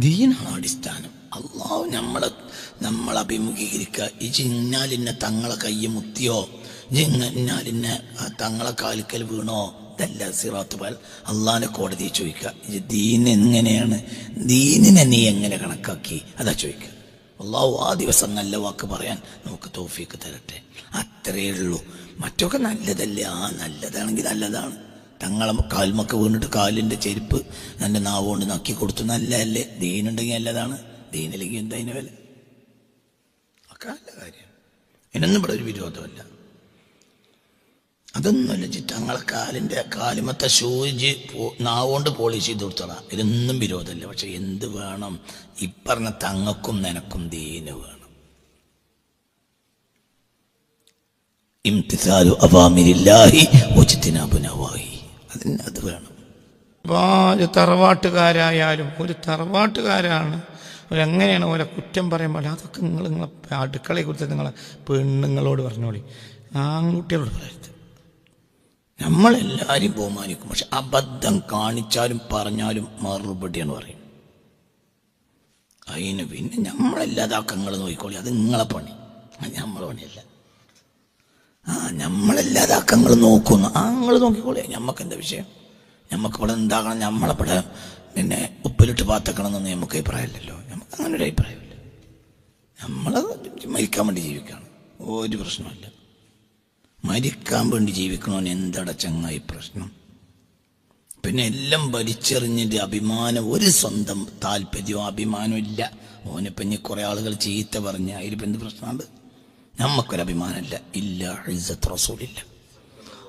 ദീനാണ് അടിസ്ഥാനം അള്ളാഹു നമ്മളെ നമ്മൾ അഭിമുഖീകരിക്കുക. ഈ ചിന്നാലിന്നെ തങ്ങളെ കയ്യ് മുത്തിയോ? ജിന്നാലിന്നെ തങ്ങളെ കാലിക്കൽ വീണോ? ഇതല്ല സിറാത്ത് പാൽ. അള്ളാഹിനെ കോടതി ചോദിക്കുക. ഈ ദീൻ എങ്ങനെയാണ്? ദീനിനെ നീ എങ്ങനെ കണക്കാക്കി? അതാ ചോദിക്കുക. അള്ളാഹു ആ ദിവസം നല്ല വാക്ക് പറയാൻ നമുക്ക് തോഫിക്ക് തരട്ടെ. അത്രയേ ഉള്ളൂ. മറ്റൊക്കെ നല്ലതല്ലേ? ആ നല്ലതാണെങ്കിൽ നല്ലതാണ്. തങ്ങളെ കാൽമൊക്കെ വീണിട്ട് കാലിന്റെ ചെരുപ്പ് എന്റെ നാവ് കൊണ്ട് നക്കി കൊടുത്തു. നല്ലതല്ലേ ദീനുണ്ടെങ്കിൽ നല്ലതാണ്. ദീനില്ലെങ്കിൽ എന്തതിന് വില? ഒക്കെ നല്ല കാര്യം. ഇതിനൊന്നും ഇവിടെ ഒരു വിരോധമല്ല. അതൊന്നുമല്ല ചിറ്റങ്ങളെ കാലിന്റെ കാലിമത്തെ ഷൂജ് നാവുകൊണ്ട് പോളിഷ് ചെയ്ത് കൊടുത്തോളാം ഇതൊന്നും വിരോധമല്ല. പക്ഷെ എന്ത് വേണം? ഇപ്പറഞ്ഞ തങ്ങക്കും നിനക്കും ദീന് വേണം. ഇംതിസാലു അവാമിരില്ലാഹി ഉചിത്തിനാബു നവാഹി അതിന് അത് വേണം ഒരു തറവാട്ടുകാരായാലും ഒരു തറവാട്ടുകാരാണ് അവരെങ്ങനെയാണ് ഓരോ കുറ്റം പറയാൻ പാടില്ല അതൊക്കെ നിങ്ങൾ നിങ്ങളെ അടുക്കളയെ കുറിച്ച് നിങ്ങളെ പെണ്ണുങ്ങളോട് പറഞ്ഞോളി. ആൺകുട്ടികളോട് പറയരുത്. നമ്മളെല്ലാവരും ബഹുമാനിക്കും. പക്ഷെ അബദ്ധം കാണിച്ചാലും പറഞ്ഞാലും മറുപടിയാണ് പറയും അതിന് പിന്നെ നമ്മളല്ലാതാക്കങ്ങൾ നോക്കിക്കോളി. അത് നിങ്ങളെ പണി. അത് നമ്മളെ പണിയല്ല. ആ നമ്മളല്ലാതാക്കങ്ങൾ നോക്കുന്നു. ആ നിങ്ങൾ നോക്കിക്കോളേ. ഞമ്മക്ക് എന്താ വിഷയം? നമുക്ക് ഇവിടെ എന്താകണം? നമ്മളിവിടെ പിന്നെ ഉപ്പിലിട്ട് പാത്തക്കണം എന്നൊന്നും നമുക്ക് അഭിപ്രായമില്ലല്ലോ. നമുക്ക് അങ്ങനെ ഒരു അഭിപ്രായമില്ല. നമ്മൾ മരിക്കാൻ വേണ്ടി ജീവിക്കുകയാണ് ഒരു പ്രശ്നമില്ല മരിക്കാൻ വേണ്ടി ജീവിക്കണമെന്ന് എന്തട ചങ്ങായി പ്രശ്നം? പിന്നെ എല്ലാം വലിച്ചെറിഞ്ഞിട്ട് അഭിമാനം ഒരു സ്വന്തം താല്പര്യവും അഭിമാനവും ഇല്ല. ഓനിപ്പം ഇനി കുറെ ആളുകൾ ചീത്ത പറഞ്ഞ അതിലിപ്പം എന്ത് പ്രശ്നമുണ്ട്? നമുക്കൊരു അഭിമാനമില്ല ഇല്ല ഇസ്സത്ത് റസൂലില്ല.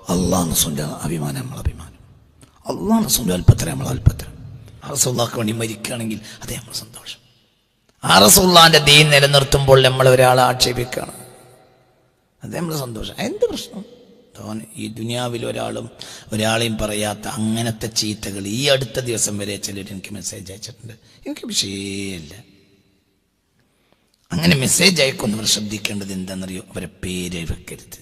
അള്ളാഹ് റസൂലിന്റെ അഭിമാനം നമ്മൾ അഭിമാനം അള്ളാഹ് റസൂലിന്റെ അൽപ്പത്ര നമ്മൾ അൽപ്പത്ര ആ റസൂല്ലാക്ക് വേണ്ടി മരിക്കുകയാണെങ്കിൽ അതേ നമ്മൾ സന്തോഷം. ആ റസൂല്ലാന്റെ ദീൻ നിലനിർത്തുമ്പോൾ നമ്മൾ ഒരാളെ ആക്ഷേപിക്കുകയാണ്. അതേ നമ്മൾ സന്തോഷം. എന്ത് പ്രശ്നം? തോന്നി ഈ ദുനിയാവിൽ ഒരാളും ഒരാളെയും പറയാത്ത അങ്ങനത്തെ ചീത്തകൾ ഈ അടുത്ത ദിവസം വരെ ചിലർ എനിക്ക് മെസ്സേജ് അയച്ചിട്ടുണ്ട്. എനിക്ക് വിഷയമില്ല. അങ്ങനെ മെസ്സേജ് അയക്കുന്നവർ ശ്രദ്ധിക്കേണ്ടത് എന്താണെന്നറിയോ? അവരെ പേര് വെക്കരുത്.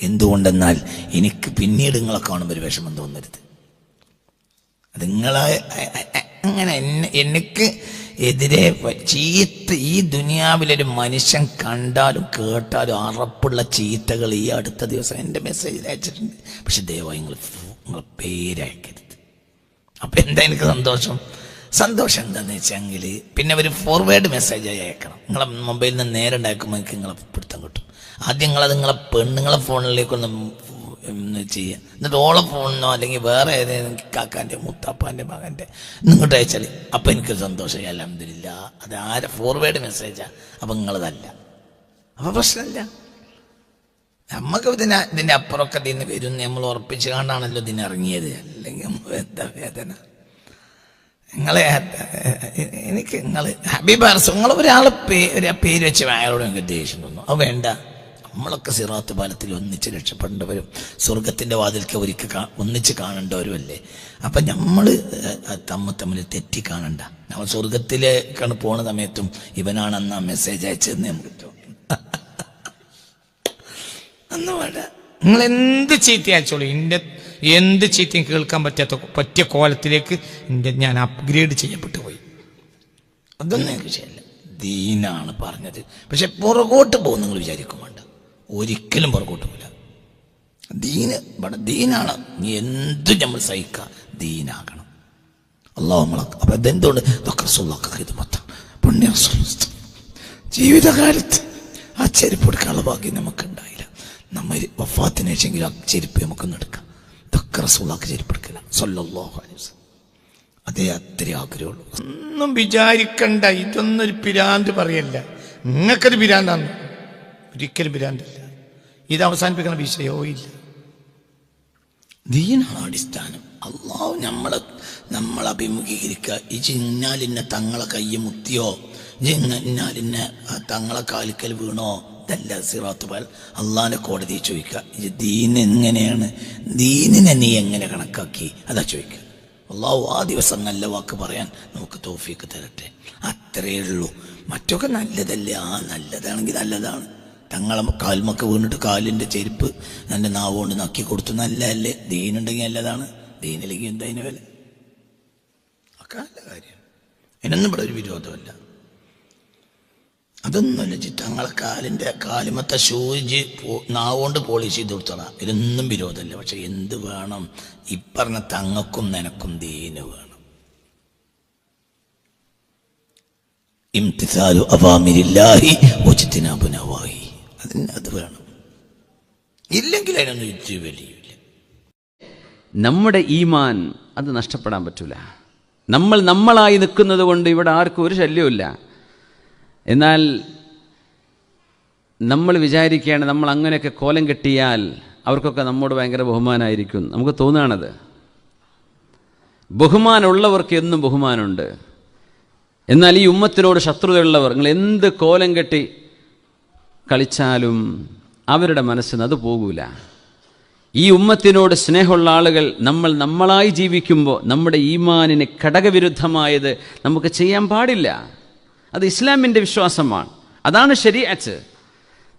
എന്തുകൊണ്ടെന്നാൽ എനിക്ക് പിന്നീട് നിങ്ങളെ കാണുമ്പോൾ ഒരു വിഷമം തോന്നരുത്. അത് നിങ്ങളെ അങ്ങനെ എന്നെ എനിക്ക് എതിരെ ചീത്ത ഈ ദുനിയാവിലൊരു മനുഷ്യൻ കണ്ടാലും കേട്ടാലും അറപ്പുള്ള ചീത്തകൾ ഈ അടുത്ത ദിവസം എന്റെ മെസ്സേജ് അയച്ചിട്ടുണ്ട്. പക്ഷെ ദയവായി നിങ്ങൾ നിങ്ങളെ പേരയക്കരുത് അപ്പം എന്താ എനിക്ക് സന്തോഷം? സന്തോഷം എന്താണെന്ന് വെച്ചെങ്കിൽ പിന്നെ ഒരു ഫോർവേഡ് മെസ്സേജ് അയക്കണം. നിങ്ങളെ മൊബൈലിൽ നിന്ന് നേരെ ഉണ്ടാക്കുമ്പോൾ നിങ്ങളെ പിടുത്തം കിട്ടും. ആദ്യം നിങ്ങളത് നിങ്ങളെ പെണ്ണുങ്ങളെ ഫോണിലേക്കൊന്ന് ചെയ്യുക. എന്നിട്ട് ഓളെ ഫോണിനോ അല്ലെങ്കിൽ വേറെ ഏതെങ്കിലും കാക്കാന്റെ മുത്താപ്പാന്റെ മകന്റെ നിങ്ങോട്ട് അയച്ചാൽ അപ്പം എനിക്ക് സന്തോഷം. അലഹമില്ല അത് ആരെ ഫോർവേഡ് മെസ്സേജാണ് അപ്പം നിങ്ങളതല്ല. അപ്പം പ്രശ്നമില്ല നമുക്ക് ഇതിനെ ഇതിന്റെ അപ്പുറമൊക്കെ ഇതിന് വരും നമ്മൾ ഉറപ്പിച്ച് കണ്ടാണല്ലോ ഇതിനിറങ്ങിയത് അല്ലെങ്കിൽ എന്താ വേദന? നിങ്ങളെ എനിക്ക് നിങ്ങൾ ഹബീബ് ഹബീബാർസ് നിങ്ങൾ ഒരാളെ ഒരു പേര് വെച്ച് അയാളോട് എനിക്ക് ദേഷ്യം തോന്നും അത് വേണ്ട. നമ്മളൊക്കെ സിറാത്ത് പാലത്തിൽ ഒന്നിച്ച് രക്ഷപ്പെടേണ്ടവരും സ്വർഗത്തിന്റെ വാതിൽക്ക് ഒരിക്കൽ ഒന്നിച്ച് കാണേണ്ടവരും അല്ലേ അപ്പൊ നമ്മൾ തമ്മ തമ്മിൽ തെറ്റി കാണണ്ട. നമ്മൾ സ്വർഗത്തിലേക്കാണ് പോണ സമയത്തും ഇവനാണ് അന്ന് ആ മെസ്സേജ് അയച്ചതെന്ന് നമുക്ക് തോന്നും അന്ന് വേണ്ട. നിങ്ങൾ എന്ത് ചീത്ത അയച്ചോളൂ? എന്റെ എന്ത് ചീത്തയും കേൾക്കാൻ പറ്റാത്ത പറ്റിയ കോലത്തിലേക്ക് എന്റെ ഞാൻ അപ്ഗ്രേഡ് ചെയ്യപ്പെട്ടു പോയി. അതൊന്നും വിഷയമല്ല. ദീനാണ് പറഞ്ഞത്. പക്ഷെ പുറകോട്ട് പോകും നിങ്ങൾ വിചാരിക്കും ഒരിക്കലും പുറകോട്ട് പോകില്ല ദീന് ദീനാണ്. നീ എന്ത് നമ്മൾ സഹിക്കുക ദീനാകണം. അള്ളാഹു നമ്മളെ അപ്പൊ അതെന്തുകൊണ്ട് ഇതൊക്കെ റസൂലുള്ളാഹിക്ക് ഇത് മൊത്തം പുണ്യ. ജീവിതകാലത്ത് ആ ചെരുപ്പ് എടുക്കാനുള്ള ഭാഗ്യം നമുക്ക് ഉണ്ടായില്ല നമ്മൾ വഫാത്തിന് ശേഷമെങ്കിലും ആ ചെരുപ്പ് നമുക്കൊന്ന് എടുക്കാം. ഇതൊക്കെ സല്ലല്ലാഹു അലൈഹി അതേ അത്രേ ആഗ്രഹമുള്ളൂ. ഒന്നും വിചാരിക്കണ്ട. ഇതൊന്നൊരു പിരാന്ത് പറയല്ല. നിങ്ങൾക്കൊരു പിരാന്താണ്. ഒരിക്കലും പിരാന്തല്ല. ഇത് അവസാനിപ്പിക്കുന്ന വിഷയവും ഇല്ല. ദീനാണ് അടിസ്ഥാനം. അള്ളാഹു നമ്മളെ നമ്മൾ അഭിമുഖീകരിക്കുക. ഈ ചിന്നാലിന്നെ തങ്ങളെ കയ്യ് മുത്തിയോ? ജിന്നാലിന്നെ തങ്ങളെ കാലിക്കൽ വീണോ? ഇതല്ല സിറാത്ത് പാൽ അള്ളാഹിനെ കോടതി ചോദിക്കുക ഈ ദീൻ എങ്ങനെയാണ്? ദീനിനെ നീ എങ്ങനെ കണക്കാക്കി? അതാ ചോദിക്കുക. അള്ളാഹു ആ ദിവസം നല്ല വാക്ക് പറയാൻ നമുക്ക് തോഫിക്ക് തരട്ടെ. അത്രയേ ഉള്ളൂ. മറ്റൊക്കെ നല്ലതല്ലേ? ആ നല്ലതാണെങ്കിൽ നല്ലതാണ്. തങ്ങളെ കാൽമൊക്കെ വീണിട്ട് കാലിന്റെ ചെരുപ്പ് എന്റെ നാവ് കൊണ്ട് നക്കി കൊടുത്തു നല്ലതല്ലേ? ദീനുണ്ടെങ്കിൽ നല്ലതാണ്. ദീനില്ലെങ്കിൽ എന്താ വില? ഒക്കെ നല്ല കാര്യം. എന്നൊന്നും ഇവിടെ ഒരു വിരോധമല്ല. അതൊന്നുമല്ല ചിറ്റങ്ങളെ കാലിന്റെ കാലിമത്തെ ഷൂജ് നാവുകൊണ്ട് പോളിഷ് ചെയ്ത് കൊടുത്തോണം ഇതൊന്നും വിരോധമല്ല. പക്ഷെ എന്ത് വേണം? ഇപ്പറഞ്ഞ തങ്ങക്കും നിനക്കും ദീന് വേണം. ഇംതിസാലു അവാമിരില്ലാഹി ഉചിത്തിനാബു നവാഹി അതിന് അത് വേണം. ഇല്ലെങ്കിൽ അതിനൊന്നും ഇത്തിരി വലിയില്ല നമ്മുടെ ഈമാൻ അത് നഷ്ടപ്പെടാൻ പറ്റൂല. നമ്മൾ നമ്മളായി നിൽക്കുന്നത് കൊണ്ട് ഇവിടെ ആർക്കും ഒരു ശല്യമില്ല എന്നാൽ നമ്മൾ വിചാരിക്കുകയാണ് നമ്മൾ അങ്ങനെയൊക്കെ കോലം കെട്ടിയാൽ അവർക്കൊക്കെ നമ്മോട് ഭയങ്കര ബഹുമാനമായിരിക്കും നമുക്ക് തോന്നുകയാണത് ബഹുമാനമുള്ളവർക്ക് എന്നും ബഹുമാനമുണ്ട്. എന്നാൽ ഈ ഉമ്മത്തിനോട് ശത്രുതയുള്ളവർ നിങ്ങൾ എന്ത് കോലം കെട്ടി കളിച്ചാലും അവരുടെ മനസ്സിന് അത് പോകൂല. ഈ ഉമ്മത്തിനോട് സ്നേഹമുള്ള ആളുകൾ നമ്മൾ നമ്മളായി ജീവിക്കുമ്പോൾ നമ്മുടെ ഈമാനിന് ഘടകവിരുദ്ധമായത് നമുക്ക് ചെയ്യാൻ പാടില്ല. അത് ഇസ്ലാമിന്റെ വിശ്വാസമാണ്. അതാണ് ശരിയാച്ച്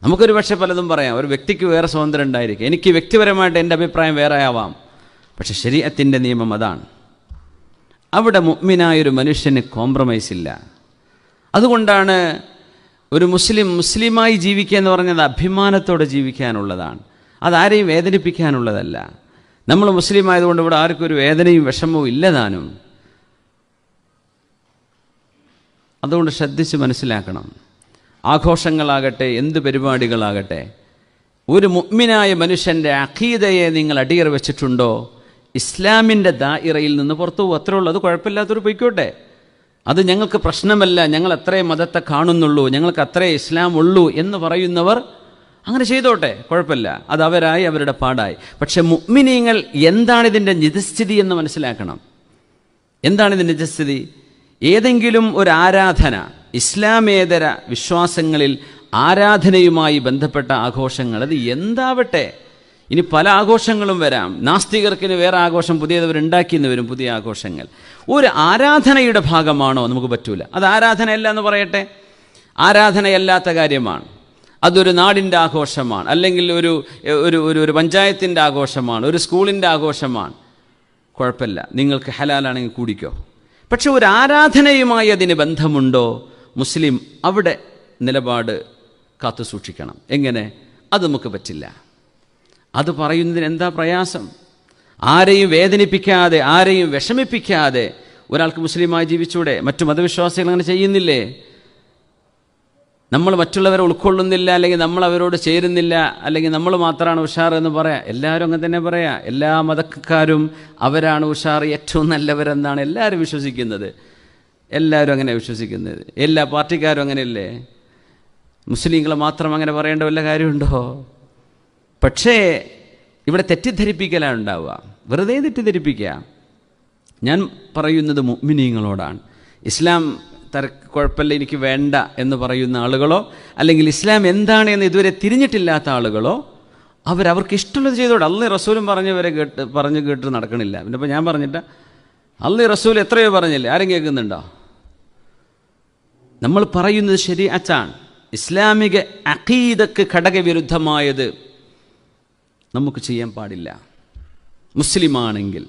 നമുക്കൊരു പക്ഷേ പലതും പറയാം. ഒരു വ്യക്തിക്ക് വേറെ സ്വാതന്ത്ര്യം ഉണ്ടായിരിക്കും. എനിക്ക് വ്യക്തിപരമായിട്ട് എന്റെ അഭിപ്രായം വേറെ ആവാം. പക്ഷെ ശരീരത്തിന്റെ നിയമം അതാണ്. അവിടെ മുഗ്മിനായൊരു മനുഷ്യന് കോംപ്രമൈസ് ഇല്ല. അതുകൊണ്ടാണ് ഒരു മുസ്ലിം മുസ്ലിമായി ജീവിക്കുക എന്ന് പറഞ്ഞത് അഭിമാനത്തോടെ ജീവിക്കാനുള്ളതാണ്. അതാരെയും വേദനിപ്പിക്കാനുള്ളതല്ല. നമ്മൾ മുസ്ലിം ആയതുകൊണ്ട് ഇവിടെ ആർക്കും ഒരു വേദനയും വിഷമവും ഇല്ലതാനും അതുകൊണ്ട് ശ്രദ്ധിച്ച് മനസ്സിലാക്കണം. ആഘോഷങ്ങളാകട്ടെ എന്ത് പരിപാടികളാകട്ടെ ഒരു മുഗ്മിനായ മനുഷ്യന്റെ അഖീദയെ നിങ്ങൾ അടിയറ വെച്ചിട്ടുണ്ടോ? ഇസ്ലാമിന്റെ ദായിറയിൽ നിന്ന് പുറത്തു പോകും അത്രേ ഉള്ളൂ. അത് കുഴപ്പമില്ലാത്തൊരു പൊയ്ക്കോട്ടെ. അത് ഞങ്ങൾക്ക് പ്രശ്നമല്ല ഞങ്ങൾ അത്രേ മതത്തെ കാണുന്നുള്ളൂ ഞങ്ങൾക്ക് അത്രേ ഇസ്ലാം ഉള്ളൂ എന്ന് പറയുന്നവർ അങ്ങനെ ചെയ്തോട്ടെ കുഴപ്പമില്ല. അത് അവരായി അവരുടെ പാടായി. പക്ഷെ മുഗ്മിനീങ്ങൾ എന്താണ് ഇതിന്റെ നിജസ്ഥിതി എന്ന് മനസ്സിലാക്കണം. എന്താണ് ഇതിന്റെ നിജസ്ഥിതി? ഏതെങ്കിലും ഒരു ആരാധന ഇസ്ലാമേതര വിശ്വാസങ്ങളിൽ ആരാധനയുമായി ബന്ധപ്പെട്ട ആഘോഷങ്ങൾ അത് എന്താവട്ടെ? ഇനി പല ആഘോഷങ്ങളും വരാം. നാസ്തികർക്കിന് വേറെ ആഘോഷം പുതിയതവർ ഉണ്ടാക്കിയെന്ന് വരും പുതിയ ആഘോഷങ്ങൾ. ഒരു ആരാധനയുടെ ഭാഗമാണോ? നമുക്ക് പറ്റൂല. അത് ആരാധനയല്ല എന്ന് പറയട്ടെ? ആരാധനയല്ലാത്ത കാര്യമാണ്. അതൊരു നാടിന്റെ ആഘോഷമാണ്. അല്ലെങ്കിൽ ഒരു ഒരു ഒരു ഒരു പഞ്ചായത്തിന്റെ ആഘോഷമാണ്. ഒരു സ്കൂളിന്റെ ആഘോഷമാണ്. കുഴപ്പമില്ല. നിങ്ങൾക്ക് ഹലാലാണെങ്കിൽ കൂടിക്കോ? പക്ഷെ ഒരു ആരാധനയുമായി അതിന് ബന്ധമുണ്ടോ? മുസ്ലിം അവിടെ നിലപാട് കാത്തു സൂക്ഷിക്കണം. എങ്ങനെ? അത് നമുക്ക് പറ്റില്ല. അത് പറയുന്നതിന് എന്താ പ്രയാസം? ആരെയും വേദനിപ്പിക്കാതെ ആരെയും വിഷമിപ്പിക്കാതെ ഒരാൾക്ക് മുസ്ലിമായി ജീവിച്ചൂടെ? മറ്റു മതവിശ്വാസികൾ അങ്ങനെ ചെയ്യുന്നില്ലേ? നമ്മൾ മറ്റുള്ളവരെ ഉൾക്കൊള്ളുന്നില്ല അല്ലെങ്കിൽ നമ്മൾ അവരോട് ചേരുന്നില്ല അല്ലെങ്കിൽ നമ്മൾ മാത്രമാണ് ഉഷാർ എന്ന് പറയാം. എല്ലാവരും അങ്ങനെ തന്നെ പറയാം. എല്ലാ മതക്കാരും അവരാണ് ഉഷാർ ഏറ്റവും നല്ലവരെന്നാണ് എല്ലാവരും വിശ്വസിക്കുന്നത്. എല്ലാവരും അങ്ങനെ വിശ്വസിക്കുന്നത്. എല്ലാ പാർട്ടിക്കാരും അങ്ങനെയല്ലേ? മുസ്ലിങ്ങൾ മാത്രം അങ്ങനെ പറയേണ്ട വല്ല കാര്യമുണ്ടോ? പക്ഷേ ഇവിടെ തെറ്റിദ്ധരിപ്പിക്കലാണ് ഉണ്ടാവുക. വെറുതെ തെറ്റിദ്ധരിപ്പിക്കുക. ഞാൻ പറയുന്നത് മുഅ്മിനീങ്ങളോടാണ് ഇസ്ലാം തര കുഴപ്പമില്ല എനിക്ക് വേണ്ട എന്ന് പറയുന്ന ആളുകളോ അല്ലെങ്കിൽ ഇസ്ലാം എന്താണ് എന്ന് ഇതുവരെ തിരിഞ്ഞിട്ടില്ലാത്ത ആളുകളോ അവരവർക്ക് ഇഷ്ടമുള്ളത് ചെയ്തോടെ. അള്ളി റസൂലും പറഞ്ഞവരെ കേട്ട് പറഞ്ഞ് കേട്ട് നടക്കണില്ല. പിന്നെ ഇപ്പോൾ ഞാൻ പറഞ്ഞിട്ട് അള്ളി റസൂൽ എത്രയോ പറഞ്ഞില്ലേ? ആരും കേൾക്കുന്നുണ്ടോ? നമ്മൾ പറയുന്നത് ശരി അച്ചാണ് ഇസ്ലാമിക അഖീദക്ക് ഘടകവിരുദ്ധമായത് നമുക്ക് ചെയ്യാൻ പാടില്ല. മുസ്ലിമാണെങ്കിൽ.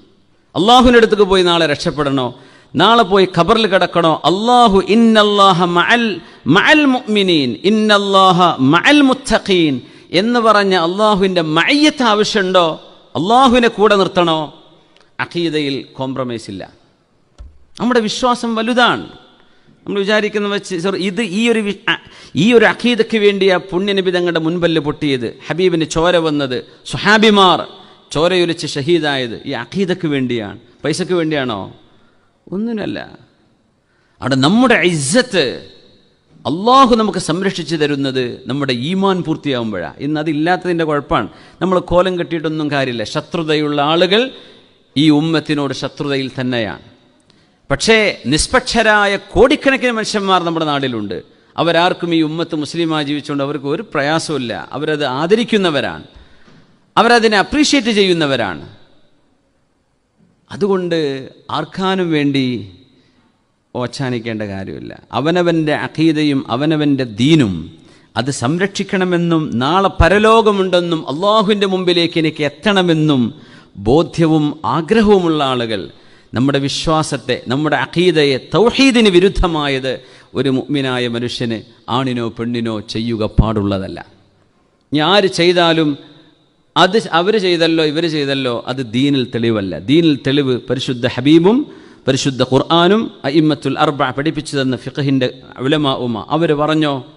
അള്ളാഹുവിന്റെ അടുത്തേക്ക് പോയി നാളെ രക്ഷപ്പെടണോ? നാളെ പോയി ഖബറിൽ കിടക്കണോ? അള്ളാഹു ഇന്നല്ലാഹ മഅൽ മഅൽ മുഅ്മിനീൻ ഇന്നല്ലാഹ മഅൽ മുത്തഖീൻ എന്ന് പറഞ്ഞ അള്ളാഹുവിന്റെ മയ്യത്ത് ആവശ്യമുണ്ടോ? അള്ളാഹുവിനെ കൂടെ നിർത്തണോ? അഖീദയിൽ കോംപ്രമൈസ് ഇല്ല. നമ്മുടെ വിശ്വാസം വലുതാണ്. നമ്മൾ വിചാരിക്കുന്ന വെച്ച് സോറി ഇത് ഈ ഒരു ഈ ഒരു അഖീദയ്ക്ക് വേണ്ടിയാ പുണ്യനബി തങ്ങളുടെ മുൻപല്ല് പൊട്ടിയത്. ഹബീബിന് ചോര വന്നത്. സുഹാബിമാർ ചോരയൊലിച്ച് ഷഹീദായത്. ഈ അഖീദയ്ക്ക് വേണ്ടിയാണ്. പൈസക്ക് വേണ്ടിയാണോ? ഒന്നിനല്ല. അവിടെ നമ്മുടെ ഇജ്ജത്ത് അള്ളാഹു നമുക്ക് സംരക്ഷിച്ചു തരുന്നത് നമ്മുടെ ഈമാൻ പൂർത്തിയാകുമ്പോഴാണ് ഇന്ന് അതില്ലാത്തതിന്റെ കുഴപ്പമാണ്. നമ്മൾ കോലം കെട്ടിയിട്ടൊന്നും കാര്യമില്ല. ശത്രുതയുള്ള ആളുകൾ ഈ ഉമ്മത്തിനോട് ശത്രുതയിൽ തന്നെയാണ്. പക്ഷേ നിഷ്പക്ഷരായ കോടിക്കണക്കിന് മനുഷ്യന്മാർ നമ്മുടെ നാട്ടിലുണ്ട് അവരാർക്കും ഈ ഉമ്മത്ത് മുസ്ലിമായി ജീവിച്ചുകൊണ്ട് അവർക്ക് ഒരു പ്രയാസമില്ല അവരത് ആദരിക്കുന്നവരാണ്. അവരതിനെ അപ്രീഷിയേറ്റ് ചെയ്യുന്നവരാണ്. അതുകൊണ്ട് ആർക്കാനും വേണ്ടി ഓച്ചാനിക്കേണ്ട കാര്യമില്ല. അവനവന്റെ അഖീദയും അവനവന്റെ ദീനും അത് സംരക്ഷിക്കണമെന്നും നാളെ പരലോകമുണ്ടെന്നും അള്ളാഹുവിന്റെ മുമ്പിലേക്ക് എനിക്ക് എത്തണമെന്നും ബോധ്യവും ആഗ്രഹവുമുള്ള ആളുകൾ നമ്മുടെ വിശ്വാസത്തെ നമ്മുടെ അഖീദയെ തൗഹീദിന് വിരുദ്ധമായത് ഒരു മുഗ്മിനായ മനുഷ്യന് ആണിനോ പെണ്ണിനോ ചെയ്യുക പാടുള്ളതല്ല. ഞാൻ ആര് ചെയ്താലും അത് അവർ ചെയ്തല്ലോ ഇവർ ചെയ്തല്ലോ അത് ദീനിൽ തെളിവല്ല. ദീനിൽ തെളിവ് പരിശുദ്ധ ഹബീബും പരിശുദ്ധ ഖുർആാനും അയിമ്മത്തുൽ അർബ പഠിപ്പിച്ചു തന്ന ഫിഖഹിന്റെ ഉലമാ ഉമ അവർ പറഞ്ഞോ?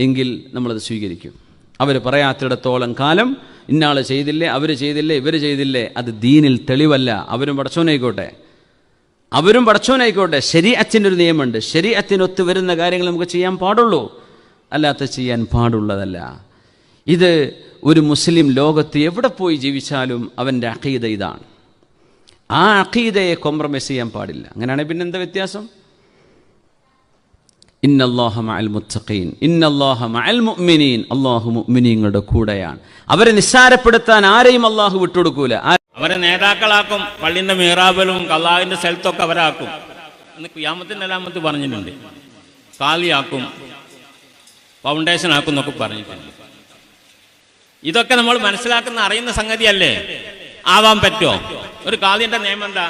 എങ്കിൽ നമ്മളത് സ്വീകരിക്കും. അവർ പറയാത്തിടത്തോളം കാലം ഇന്നാൾ ചെയ്തില്ലേ അവർ ചെയ്തില്ലേ ഇവർ ചെയ്തില്ലേ അത് ദീനിൽ തെളിവല്ല. അവരും പടച്ചോനായിക്കോട്ടെ. അവരും പടച്ചോനായിക്കോട്ടെ. ഒരു നിയമമുണ്ട്. ശരീഅത്തിനൊത്ത് വരുന്ന കാര്യങ്ങൾ നമുക്ക് ചെയ്യാൻ പാടുള്ളൂ. അല്ലാത്ത ചെയ്യാൻ പാടുള്ളതല്ല. ഇത് ഒരു മുസ്ലിം ലോകത്ത് എവിടെ പോയി ജീവിച്ചാലും അവന്റെ അഖീദ ഇതാണ്. ആ അഖീദയെ കോംപ്രമൈസ് ചെയ്യാൻ പാടില്ല. അങ്ങനെയാണെങ്കിൽ പിന്നെ എന്താ വ്യത്യാസം? ഇന്നല്ലാഹ മഅൽ മുത്തഖീൻ. ഇന്നല്ലാഹ മഅൽ മുഅ്മിനീൻ. അല്ലാഹു മുഅ്മിനീങ്ങളുടെ കൂടെയാണ്. അവരെ നിസ്സാരപ്പെടുത്താൻ ആരെയും അള്ളാഹു വിട്ടുകൊടുക്കൂല. അവരെ നേതാക്കളാക്കും. പള്ളിന്റെ മീറാബലും കള്ളാവിന്റെ സ്ഥലത്തൊക്കെ അവരാക്കും. ക്യാമത്തിന്റെ പറഞ്ഞിട്ടുണ്ട്. കാലിയാക്കും. ഫൗണ്ടേഷൻ ആക്കും എന്നൊക്കെ പറഞ്ഞിട്ടുണ്ട്. ഇതൊക്കെ നമ്മൾ മനസ്സിലാക്കുന്ന അറിയുന്ന സംഗതിയല്ലേ? ആവാൻ പറ്റുമോ? ഒരു കാലിന്റെ നിയമം എന്താ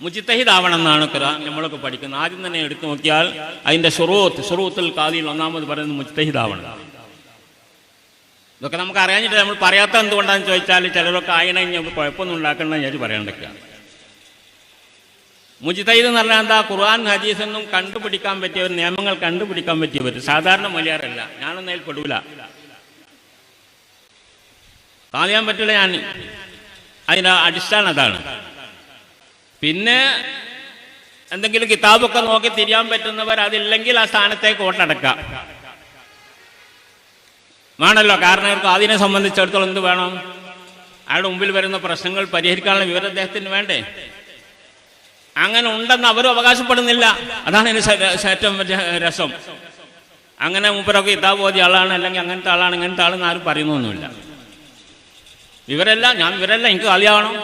മുജിത്തഹിദ് ആവണം എന്നാണ് നമ്മളൊക്കെ പഠിക്കുന്നത്. ആദ്യം തന്നെ എടുത്തു നോക്കിയാൽ അതിന്റെ ഷുറൂത്ത് ഷുറൂത്തുൽ കാലിയിൽ ഒന്നാമത് പറയുന്നത് മുജിത്തഹിദ് ആവണം ഇതൊക്കെ നമുക്ക് അറിയാഞ്ഞിട്ട് നമ്മൾ പറയാത്ത എന്തുകൊണ്ടാന്ന് ചോദിച്ചാൽ ചിലരൊക്കെ ആയണ കുഴപ്പമൊന്നും ഉണ്ടാക്കണമെന്ന് ഞാൻ പറയേണ്ടൊക്കെയാണ് മുജിതൈദ് എന്ന് പറഞ്ഞാൽ എന്താ? ഖുർആൻ ഹദീസ് എന്നും കണ്ടുപിടിക്കാൻ പറ്റിയവർ നിയമങ്ങൾ കണ്ടുപിടിക്കാൻ പറ്റിയവർ സാധാരണ മൊലിയാറല്ല. ഞാനൊന്നും അതിൽ പെടൂല. കാണിയാൻ പറ്റില്ല ഞാൻ അതിന്റെ അടിസ്ഥാനം അതാണ്. പിന്നെ എന്തെങ്കിലും കിതാബൊക്കെ നോക്കി തിരിയാൻ പറ്റുന്നവർ അതില്ലെങ്കിൽ ആ സ്ഥാനത്തേക്ക് വോട്ടടക്കാം വേണമല്ലോ കാരണം ഇവർക്ക് അതിനെ സംബന്ധിച്ചിടത്തോളം എന്ത് വേണം? അയാളുടെ മുമ്പിൽ വരുന്ന പ്രശ്നങ്ങൾ പരിഹരിക്കാനുള്ള വിവരം അദ്ദേഹത്തിന് വേണ്ടേ? അങ്ങനെ ഉണ്ടെന്ന് അവരും അവകാശപ്പെടുന്നില്ല. അതാണ് സ- ഏറ്റവും രസം. അങ്ങനെ മുപ്പരൊക്കെ ഇതാ പോതിയ ആളാണ് അല്ലെങ്കിൽ അങ്ങനത്തെ ആളാണ് ഇങ്ങനത്തെ ആളെന്ന് ആരും പറയുന്നൊന്നുമില്ല. വിവരല്ല ഞാൻ ഇവരെല്ലാം എനിക്ക് കളിയാവണം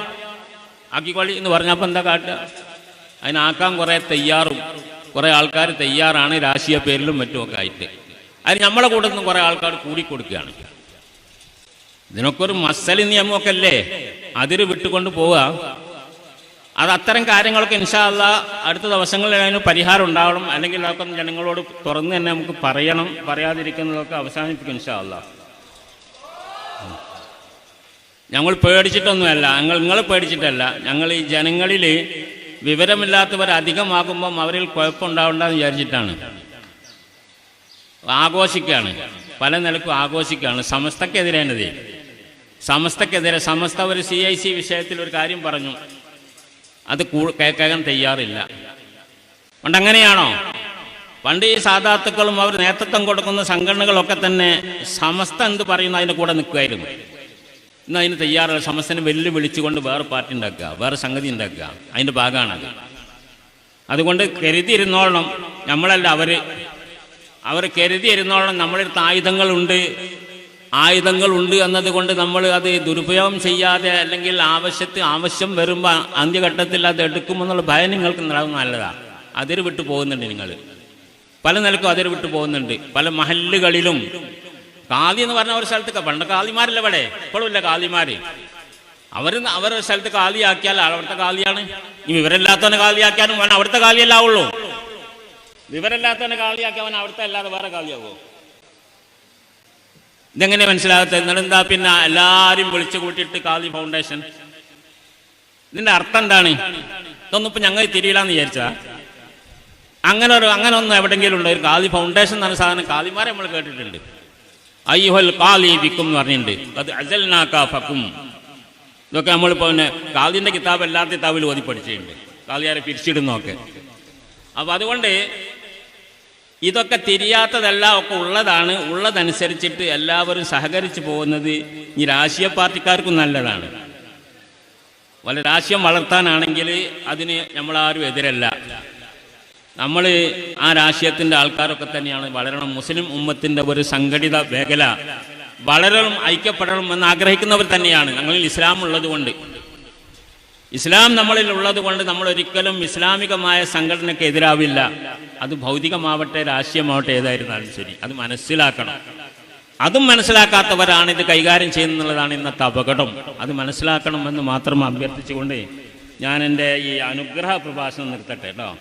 ആക്കിക്കൊള്ളി എന്ന് പറഞ്ഞപ്പോൾ എന്താ കാട്ടുക? അതിനാക്കാൻ കുറേ തയ്യാറും കുറേ ആൾക്കാർ തയ്യാറാണ് രാഷ്ട്രീയ പേരിലും മറ്റുമൊക്കെ ആയിട്ട്. അതിന് നമ്മളെ കൂട്ടത്തിൽ നിന്ന് കുറേ ആൾക്കാർ കൂടിക്കൊടുക്കുകയാണ്. ഇതിനൊക്കെ ഒരു മസലി നിയമമൊക്കെ അല്ലേ അതിര് വിട്ടുകൊണ്ട് പോവുക. അത് അത്തരം കാര്യങ്ങളൊക്കെ ഇൻഷാല്ല അടുത്ത ദിവസങ്ങളിൽ അതിന് പരിഹാരം ഉണ്ടാവണം. അല്ലെങ്കിൽ അതൊക്കെ ജനങ്ങളോട് തുറന്ന് തന്നെ നമുക്ക് പറയണം. പറയാതിരിക്കുന്നതൊക്കെ അവസാനിപ്പിക്കും ഇൻഷാല്ല ഞങ്ങൾ പേടിച്ചിട്ടൊന്നുമല്ല. ഞങ്ങൾ നിങ്ങൾ പേടിച്ചിട്ടല്ല. ഞങ്ങൾ ഈ ജനങ്ങളിൽ വിവരമില്ലാത്തവർ അധികമാകുമ്പം അവരിൽ കുഴപ്പമുണ്ടാവണ്ടെന്ന് വിചാരിച്ചിട്ടാണ്. ആഘോഷിക്കുകയാണ് പല നിലക്കും ആഘോഷിക്കുകയാണ് സമസ്തക്കെതിരാണത് സമസ്തക്കെതിരെ സമസ്ത ഒരു സി ഐ സി വിഷയത്തിൽ ഒരു കാര്യം പറഞ്ഞു. അത് കേൾക്കാൻ തയ്യാറില്ല. പണ്ട് അങ്ങനെയാണോ? പണ്ട് ഈ സാധാത്തുക്കളും അവർ നേതൃത്വം കൊടുക്കുന്ന സംഘടനകളൊക്കെ തന്നെ സമസ്ത എന്ത് പറയുന്നു അതിന്റെ കൂടെ നിൽക്കുമായിരുന്നു. ഇന്ന് അതിന് തയ്യാറല്ല സമസ്തനെ വെല്ലുവിളിച്ചുകൊണ്ട് വേറെ പാർട്ടി ഉണ്ടാക്കുക വേറെ സംഗതി ഉണ്ടാക്കുക. അതിന്റെ ഭാഗമാണത് അതുകൊണ്ട് കരുതിയിരുന്നോളണം നമ്മളല്ല അവർ അവർ കരുതിയിരുന്നോളണം നമ്മളടുത്ത് ആയുധങ്ങളുണ്ട്. ആയുധങ്ങളുണ്ട് എന്നതുകൊണ്ട് നമ്മൾ അത് ദുരുപയോഗം ചെയ്യാതെ അല്ലെങ്കിൽ ആവശ്യത്തിൽ ആവശ്യം വരുമ്പോൾ അന്ത്യഘട്ടത്തിൽ അത് എടുക്കുമെന്നുള്ള ഭയം നിങ്ങൾക്ക് ഉണ്ടാകുന്നത് നല്ലതാണ് അതിര് വിട്ടു പോകുന്നുണ്ട് നിങ്ങൾ പല നിലക്കും അതിര് വിട്ടു പോകുന്നുണ്ട്. പല മഹല്ലുകളിലും കാതി എന്ന് പറഞ്ഞ ഒരു സ്ഥലത്ത് പണ്ട് കാലിമാരല്ല ഇവിടെ? ഇപ്പോഴും ഇല്ല കാലിമാര് അവർ അവരുടെ സ്ഥലത്ത് കാലിയാക്കിയാൽ അവിടുത്തെ കാലിയാണ് ഈ വിവരമില്ലാത്തവനെ കാലിയാക്കിയാലും വേണം. അവിടുത്തെ കാലിയല്ലാവുള്ളൂ വിവരമില്ലാത്തവനെ കാലിയാക്കിയവൻ അവിടുത്തെ അല്ലാതെ വേറെ കാലിയാവോ ഇതെങ്ങനെ മനസ്സിലാകത്തെ? എന്നിട്ടെന്താ പിന്നെ എല്ലാരും വിളിച്ചു കൂട്ടിയിട്ട് കാലി ഫൗണ്ടേഷൻ ഇതിന്റെ അർത്ഥം എന്താണ്? ഇതൊന്നും ഇപ്പൊ ഞങ്ങൾ തിരിയില്ലാന്ന് വിചാരിച്ചാ അങ്ങനെ ഒരു അങ്ങനെ ഒന്നും എവിടെയെങ്കിലും ഉണ്ടോ? ഒരു കാലി ഫൗണ്ടേഷൻ എന്ന് പറഞ്ഞ സാധനം കാലിമാരെ നമ്മൾ കേട്ടിട്ടുണ്ട്. അയ്യുഹൽ കാലി ബിക്കും എന്ന് പറഞ്ഞിട്ടുണ്ട്. അത് ഇതൊക്കെ നമ്മളിപ്പോൾ പിന്നെ കാലിന്റെ കിതാബ് എല്ലാ കിതാബിലും ഓതി പഠിച്ചിട്ടുണ്ട്. കാലിയാരെ പിരിച്ചിടുന്നൊക്കെ അപ്പൊ അതുകൊണ്ട് ഇതൊക്കെ തിരിയാത്തതെല്ലാം ഒക്കെ ഉള്ളതാണ്. ഉള്ളതനുസരിച്ചിട്ട് എല്ലാവരും സഹകരിച്ചു പോകുന്നത് ഈ രാഷ്ട്രീയ പാർട്ടിക്കാർക്കും നല്ലതാണ്. വല്ല രാഷ്ട്രീയം വളർത്താനാണെങ്കിൽ അതിന് നമ്മളാരും എതിരല്ല. നമ്മൾ ആ രാഷ്ട്രീയത്തിന്റെ ആൾക്കാരൊക്കെ തന്നെയാണ് വളരണം. മുസ്ലിം ഉമ്മത്തിന്റെ ഒരു സംഘടിത മേഖല വളരണം ഐക്യപ്പെടണം എന്ന് ആഗ്രഹിക്കുന്നവർ തന്നെയാണ്. ഞങ്ങളിൽ ഇസ്ലാം ഉള്ളത് കൊണ്ട്. ഇസ്ലാം നമ്മളിൽ ഉള്ളത് കൊണ്ട് നമ്മൾ ഒരിക്കലും ഇസ്ലാമികമായ സംഘടനയ്ക്ക് എതിരാവില്ല. അത് ഭൗതികമാവട്ടെ രാഷ്ട്രീയമാവട്ടെ ഏതായിരുന്നാലും ശരി. അത് മനസ്സിലാക്കണം. അതും മനസ്സിലാക്കാത്തവരാണ് ഇത് കൈകാര്യം ചെയ്യുന്നുള്ളതാണ് ഇന്നത്തെ അപകടം. അത് മനസ്സിലാക്കണം എന്ന് മാത്രം അഭ്യർത്ഥിച്ചുകൊണ്ട് ഞാൻ എന്റെ ഈ അനുഗ്രഹ പ്രഭാഷണം നിർത്തട്ടെ കേട്ടോ.